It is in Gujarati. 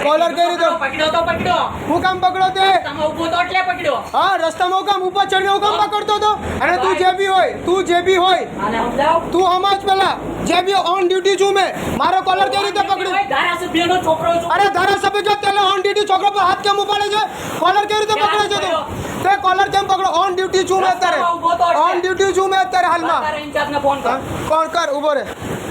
કોલર કેવી રીતે પકડો તો પકડો. હું કામ પકડો તે? તમે ઊભો તો એટલે પકડ્યો. હા રસ્તામાં કામ ઉપર ચડ્યો કામ પકડતો તો અને તું જે બી હોય તું જે બી હોય. તું હમજ પેલા જે બી ઓન ડ્યુટી છું મેં. મારો કોલર કેવી રીતે પકડ્યો? ધારાસભ્યનો છોકરો અરે ધારાસભ્ય જો તેલે ઓન ડ્યુટી છોકરો પર હાથ કેમ ઉપાડે છે? કોલર કેવી રીતે પકડે છે તું? તે કોલર કેમ પકડો? ઓન ડ્યુટી છું મેં અત્યારે. ઓન ડ્યુટી છું મેં અત્યારે હાલમાં. કોણ કર. ઊભો રે